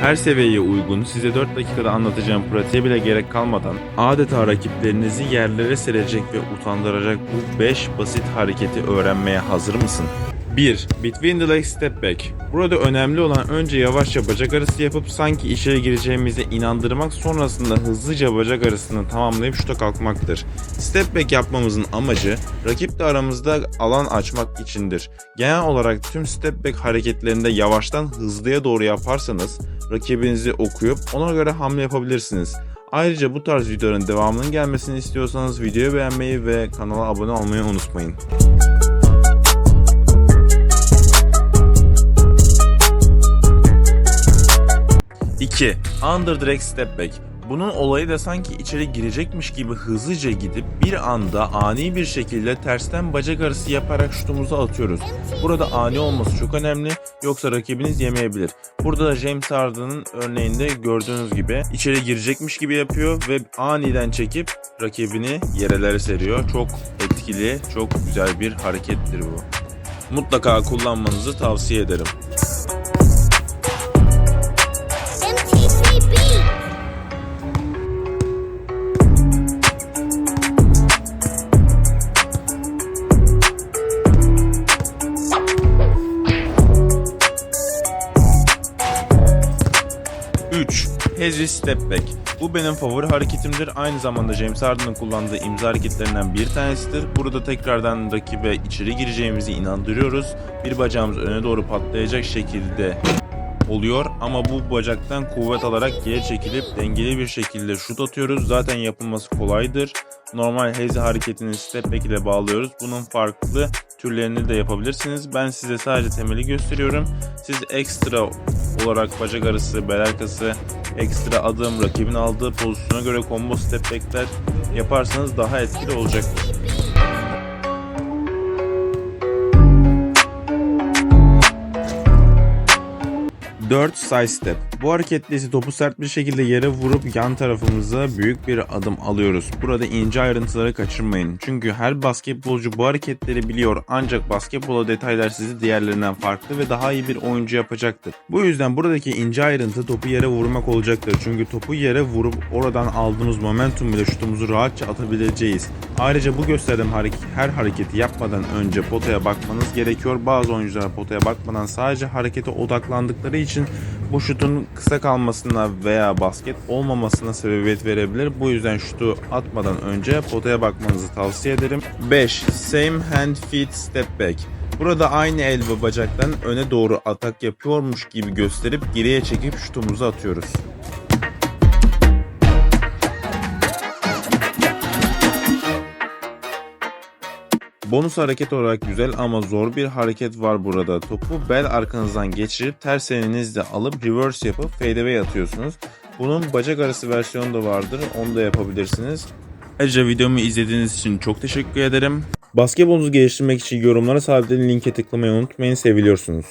Her seviyeye uygun size 4 dakikada anlatacağım pratiğe bile gerek kalmadan adeta rakiplerinizi yerlere serecek ve utandıracak bu 5 basit hareketi öğrenmeye hazır mısın? 1. Between the legs step back. Burada önemli olan önce yavaşça bacak arası yapıp sanki içeri gireceğimize inandırmak sonrasında hızlıca bacak arasını tamamlayıp şuta kalkmaktır. Step back yapmamızın amacı rakiple aramızda alan açmak içindir. Genel olarak tüm step back hareketlerinde yavaştan hızlıya doğru yaparsanız rakibinizi okuyup ona göre hamle yapabilirsiniz. Ayrıca bu tarz videoların devamının gelmesini istiyorsanız videoyu beğenmeyi ve kanala abone olmayı unutmayın. 2. Under drag step back. Bunun olayı da sanki içeri girecekmiş gibi hızlıca gidip bir anda ani bir şekilde tersten bacak arası yaparak şutumuzu atıyoruz. Burada ani olması çok önemli yoksa rakibiniz yemeyebilir. Burada da James Harden'ın örneğinde gördüğünüz gibi içeri girecekmiş gibi yapıyor ve aniden çekip rakibini yerelere seriyor. Çok etkili, çok güzel bir harekettir bu. Mutlaka kullanmanızı tavsiye ederim. 3. Hezri Step Back. Bu benim favori hareketimdir. Aynı zamanda James Harden'ın kullandığı imza hareketlerinden bir tanesidir. Burada tekrardan rakibe içeri gireceğimizi inandırıyoruz. Bir bacağımız öne doğru patlayacak şekilde oluyor ama bu bacaktan kuvvet alarak geri çekilip dengeli bir şekilde şut atıyoruz. Zaten yapılması kolaydır. Normal hezi hareketini step back ile bağlıyoruz. Bunun farklı türlerini de yapabilirsiniz. Ben size sadece temeli gösteriyorum. Siz ekstra olarak bacak arası, bel arkası, ekstra adım, rakibin aldığı pozisyona göre combo step back'ler yaparsanız daha etkili olacaktır. 4 side step. Bu hareketle ise topu sert bir şekilde yere vurup yan tarafımıza büyük bir adım alıyoruz. Burada ince ayrıntıları kaçırmayın. Çünkü her basketbolcu bu hareketleri biliyor ancak basketbola detaylar sizi diğerlerinden farklı ve daha iyi bir oyuncu yapacaktır. Bu yüzden buradaki ince ayrıntı topu yere vurmak olacaktır. Çünkü topu yere vurup oradan aldığımız momentum ile şutumuzu rahatça atabileceğiz. Ayrıca bu gösterdiğim her hareketi yapmadan önce potaya bakmanız gerekiyor. Bazı oyuncular potaya bakmadan sadece harekete odaklandıkları için bu şutun kısa kalmasına veya basket olmamasına sebebiyet verebilir. Bu yüzden şutu atmadan önce potaya bakmanızı tavsiye ederim. 5. Same hand feet step back. Burada aynı el ve bacaktan öne doğru atak yapıyormuş gibi gösterip geriye çekip şutumuzu atıyoruz. Bonus hareket olarak güzel ama zor bir hareket var burada. Topu bel arkanızdan geçirip ters elinizle alıp reverse yapıp fadeaway atıyorsunuz. Bunun bacak arası versiyonu da vardır. Onu da yapabilirsiniz. Ayrıca videomu izlediğiniz için çok teşekkür ederim. Basketbolunuzu geliştirmek için yorumlara sabitlediğim linke tıklamayı unutmayın. Seviliyorsunuz.